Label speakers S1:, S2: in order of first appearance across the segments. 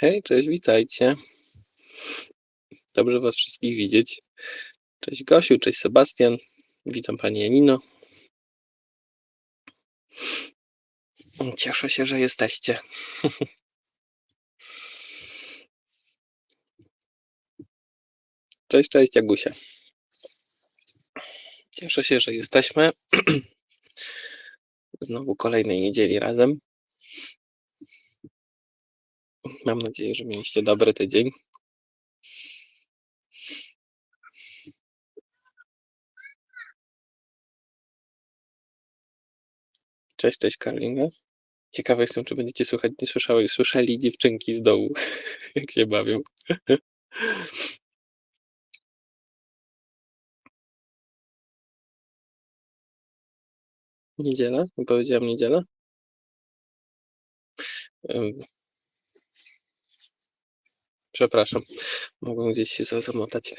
S1: Hej, cześć, witajcie. Dobrze was wszystkich widzieć. Cześć Gosiu, cześć Sebastian. Witam pani Janino. Cieszę się, że jesteście. Cześć, cześć Agusia. Cieszę się, że jesteśmy. Znowu kolejnej niedzieli razem. Mam nadzieję, że mieliście dobry tydzień. Cześć, cześć Karolina. Ciekawa jestem, czy będziecie słuchać, nie słyszały, słyszeli dziewczynki z dołu, jak się bawią. Niedziela? Powiedziałam niedziela? Przepraszam, mogłem gdzieś się za- zamotać.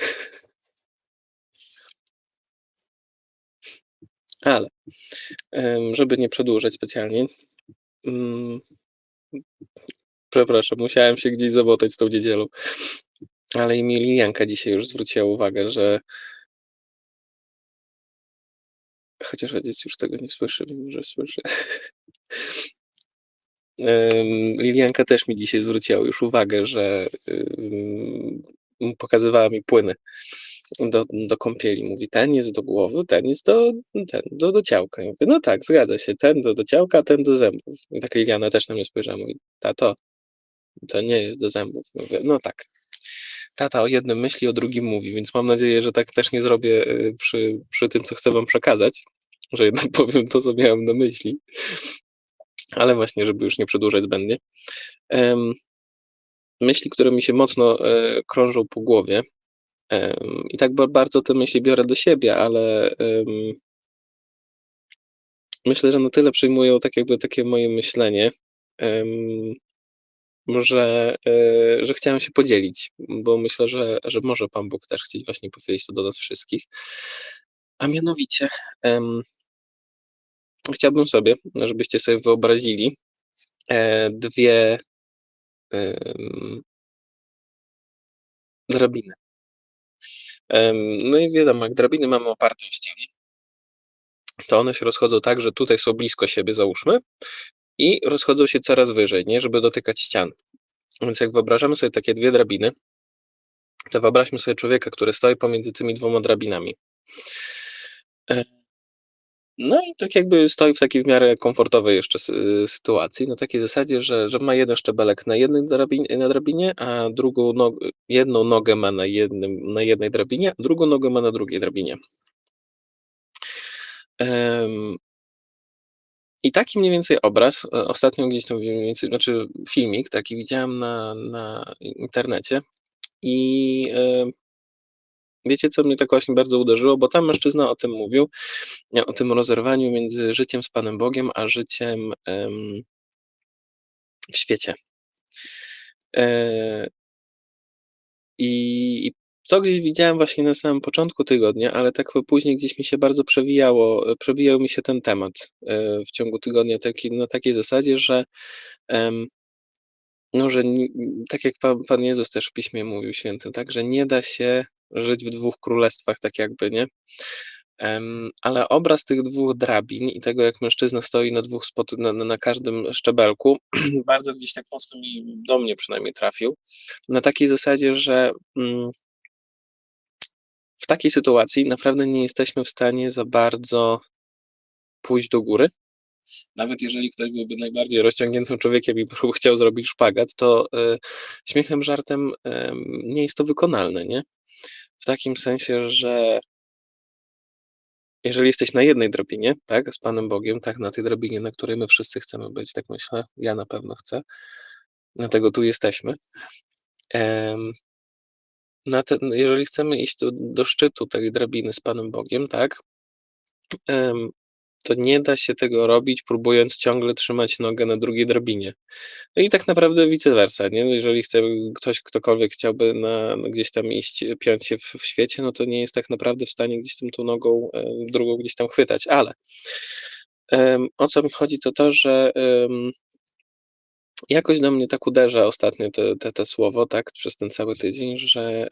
S1: Ale, żeby nie przedłużać specjalnie, mm, przepraszam, musiałem się gdzieś zamotać z tą niedzielą. Ale i dzisiaj już zwróciła uwagę, że chociaż ojciec już tego nie słyszy, mimo że słyszy. Lilianka też mi dzisiaj zwróciła już uwagę, że pokazywała mi płyny do, do kąpieli. Mówi, ten jest do głowy, ten jest do, ten, do, do ciałka. Ja mówię, no tak, zgadza się, ten do, do ciałka, ten do zębów. I tak Liliana też na mnie spojrzała, mówi, tato, to nie jest do zębów. Mówię, no tak. Tata o jednym myśli, o drugim mówi, więc mam nadzieję, że tak też nie zrobię y, przy, przy tym, co chcę wam przekazać, że jednak powiem to, co miałem na myśli. Ale właśnie, żeby już nie przedłużać zbędnie. Myśli, które mi się mocno e, krążą po głowie. I tak ba- bardzo te myśli biorę do siebie, ale myślę, że na tyle przyjmują tak jakby takie moje myślenie, że, e, że chciałem się podzielić, bo myślę, że, że może Pan Bóg też chcieć właśnie powiedzieć to do nas wszystkich. A mianowicie, chciałbym sobie, żebyście sobie wyobrazili e, dwie drabiny. No i wiadomo, jak drabiny mamy oparte o ściany, to one się rozchodzą tak, że tutaj są blisko siebie, załóżmy, i rozchodzą się coraz wyżej, nie, żeby dotykać ścian. Więc jak wyobrażamy sobie takie dwie drabiny, to wyobraźmy sobie człowieka, który stoi pomiędzy tymi dwoma drabinami. No i tak jakby stoi w takiej w miarę komfortowej jeszcze sy- sytuacji, na takiej zasadzie, że, że ma jeden szczebelek na jednej drabinie, na drabinie, a drugą no, jedną nogę ma na, jednym, na jednej drabinie, a drugą nogę ma na drugiej drabinie. Em, I taki mniej więcej obraz, e, ostatnio gdzieś tam więcej, znaczy filmik taki widziałem na, na internecie i wiecie, co mnie tak właśnie bardzo uderzyło, bo tam mężczyzna o tym mówił, e, o tym rozerwaniu między życiem z Panem Bogiem, a życiem em, w świecie. E, I to gdzieś widziałem właśnie na samym początku tygodnia, ale tak później gdzieś mi się bardzo przewijało, przewijał mi się ten temat e, w ciągu tygodnia taki, na takiej zasadzie, że no, że tak jak Pan, Pan Jezus też w Piśmie mówił świętym, tak, że nie da się żyć w dwóch królestwach, tak jakby, nie? Ale obraz tych dwóch drabin i tego, jak mężczyzna stoi na dwóch spot, na, na każdym szczebelku, bardzo gdzieś tak mocno mi, do mnie przynajmniej trafił. Na takiej zasadzie, że mm, w takiej sytuacji naprawdę nie jesteśmy w stanie za bardzo pójść do góry. Nawet jeżeli ktoś byłby najbardziej rozciągniętym człowiekiem i chciał zrobić szpagat, to y, śmiechem, żartem em, nie jest to wykonalne, nie? W takim sensie, że jeżeli jesteś na jednej drabinie, tak, z Panem Bogiem, tak, na tej drabinie, na której my wszyscy chcemy być, tak myślę, ja na pewno chcę, dlatego tu jesteśmy. Na jeżeli chcemy iść do, do szczytu tej drabiny z Panem Bogiem, tak, to nie da się tego robić, próbując ciągle trzymać nogę na drugiej drabinie. No i tak naprawdę vice versa, nie? Jeżeli chce, ktoś, ktokolwiek chciałby na, gdzieś tam iść, piąć się w, w świecie, no to nie jest tak naprawdę w stanie gdzieś tam tą nogą e, drugą gdzieś tam chwytać, ale o co mi chodzi, to to, że Jakoś do mnie tak uderza ostatnio te te te słowo, tak, przez ten cały tydzień, że,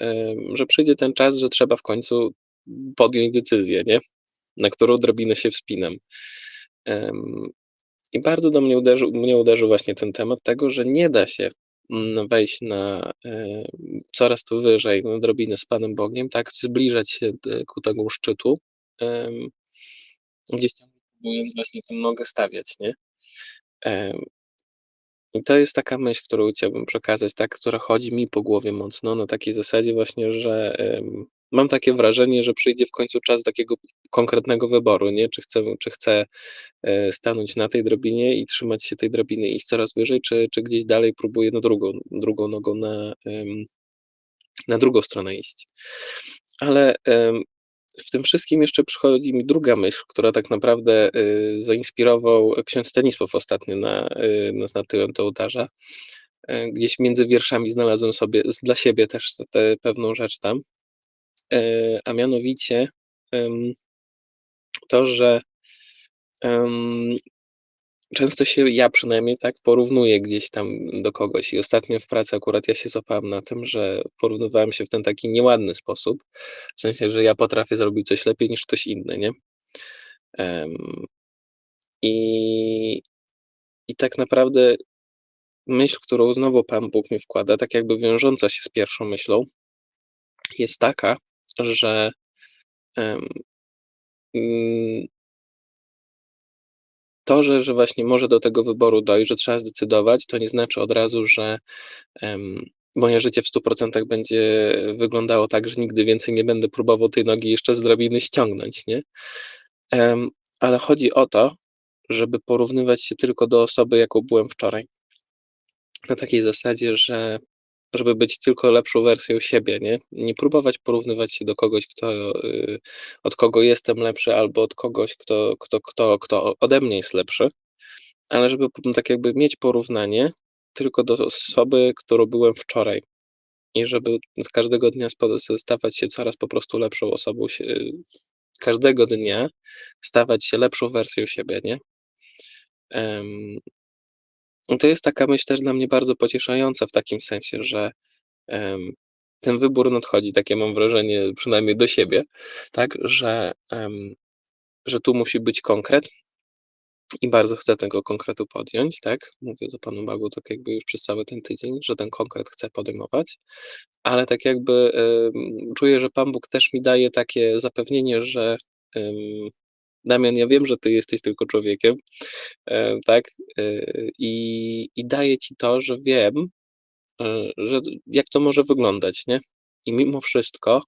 S1: że przyjdzie ten czas, że trzeba w końcu podjąć decyzję, nie, na którą drabinę się wspinam. I bardzo do mnie uderzył mnie uderzył właśnie ten temat tego, że nie da się, mm, wejść na, yy, coraz to wyżej na drabinę z Panem Bogiem, tak, zbliżać się d ku temu szczytu, gdzieś tam próbując właśnie tę nogę stawiać, nie? I to jest taka myśl, którą chciałbym przekazać, tak, która chodzi mi po głowie mocno na takiej zasadzie właśnie, że, mam takie wrażenie, że przyjdzie w końcu czas takiego konkretnego wyboru, nie, czy chcę czy chcę, yy, stanąć na tej drabinie i trzymać się tej drabiny i iść coraz wyżej, czy czy gdzieś dalej próbuję na drugą drugą nogą na, na drugą stronę iść. Ale, w tym wszystkim jeszcze przychodzi mi druga myśl, która tak naprawdę, yy, zainspirował ksiądz Stanisław ostatnio na, yy, na na tym ołtarza. Yy, gdzieś między wierszami znalazłem sobie dla siebie też tę pewną rzecz tam. Yy, a mianowicie, to, że, często się ja przynajmniej tak porównuję gdzieś tam do kogoś i ostatnio w pracy akurat ja się złapałem na tym, że porównywałem się w ten taki nieładny sposób, w sensie, że ja potrafię zrobić coś lepiej niż ktoś inny, nie? I i tak naprawdę myśl, którą znowu Pan Bóg mi wkłada, tak jakby wiążąca się z pierwszą myślą jest taka, że, mm to, że że właśnie może do tego wyboru dojść, że trzeba zdecydować, to nie znaczy od razu, że, moje życie w 100 % będzie wyglądało tak, że nigdy więcej nie będę próbował tej nogi jeszcze z drabiny ściągnąć, nie? Ale chodzi o to, żeby porównywać się tylko do osoby, jaką byłem wczoraj. Na takiej zasadzie, że żeby być tylko lepszą wersją siebie, nie? Nie próbować porównywać się do kogoś, kto, yy, od kogo jestem lepszy albo od kogoś, kto kto kto kto ode mnie jest lepszy, ale żeby tak jakby mieć porównanie tylko do osoby, którą byłem wczoraj i żeby z każdego dnia stawać się coraz po prostu lepszą osobą się każdego dnia stawać się lepszą wersją siebie, nie? I to jest taka myśl też dla mnie bardzo pocieszająca w takim sensie, że, ten wybór nadchodzi, takie mam wrażenie, przynajmniej do siebie, tak, że, że tu musi być konkret i bardzo chcę tego konkretu podjąć, tak, mówię to Panu Bogu tak jakby już przez cały ten tydzień, że ten konkret chcę podejmować, ale tak jakby, czuję, że Pan Bóg też mi daje takie zapewnienie, że, „Damian, ja wiem, że ty jesteś tylko człowiekiem”, yy, tak, yy, i i daję ci to, że wiem, yy, że jak to może wyglądać, nie? I mimo wszystko,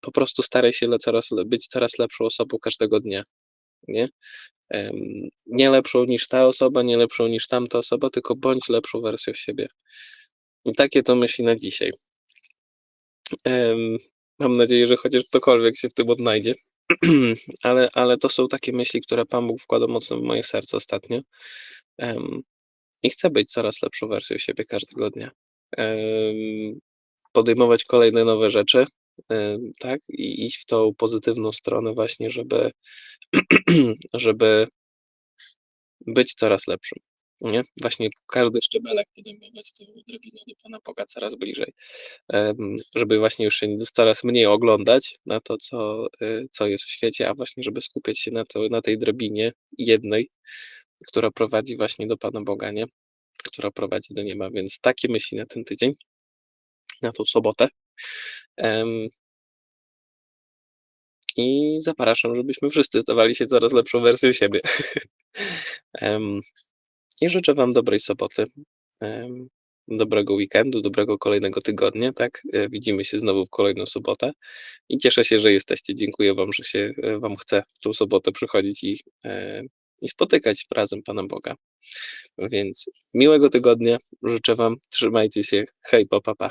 S1: po prostu staraj się coraz być coraz lepszą osobą każdego dnia, nie? Nie lepszą niż ta osoba, nie lepszą niż tamta osoba, tylko bądź lepszą wersją siebie. I takie to myśli na dzisiaj. Mam nadzieję, że chociaż ktokolwiek się w tym odnajdzie, ale ale to są takie myśli, które Pan Bóg wkłada mocno w moje serce ostatnio. Ym, i chcę być coraz lepszą wersją siebie każdego dnia. Ym, podejmować kolejne nowe rzeczy, ym, tak, i iść w tą pozytywną stronę właśnie, żeby żeby być coraz lepszym, nie? Właśnie każdy szczebelek podejmować tą drabinę do Pana Boga coraz bliżej. Żeby właśnie już się coraz mniej oglądać na to, co, yy, co jest w świecie, a właśnie żeby skupiać się na to na tej drabinie jednej, która prowadzi właśnie do Pana Boga, nie? Która prowadzi do nieba, więc takie myśli na ten tydzień, na tą sobotę. I zapraszam, żebyśmy wszyscy stawali się coraz lepszą wersją siebie. i życzę Wam dobrej soboty, dobrego weekendu, dobrego kolejnego tygodnia, tak? Yy, widzimy się znowu w kolejną sobotę i cieszę się, że jesteście. Dziękuję Wam, że się, yy, Wam chce w tą sobotę przychodzić i, yy, i spotykać razem Pana Boga. Więc miłego tygodnia życzę Wam. Trzymajcie się. Hej, po, pa, pa.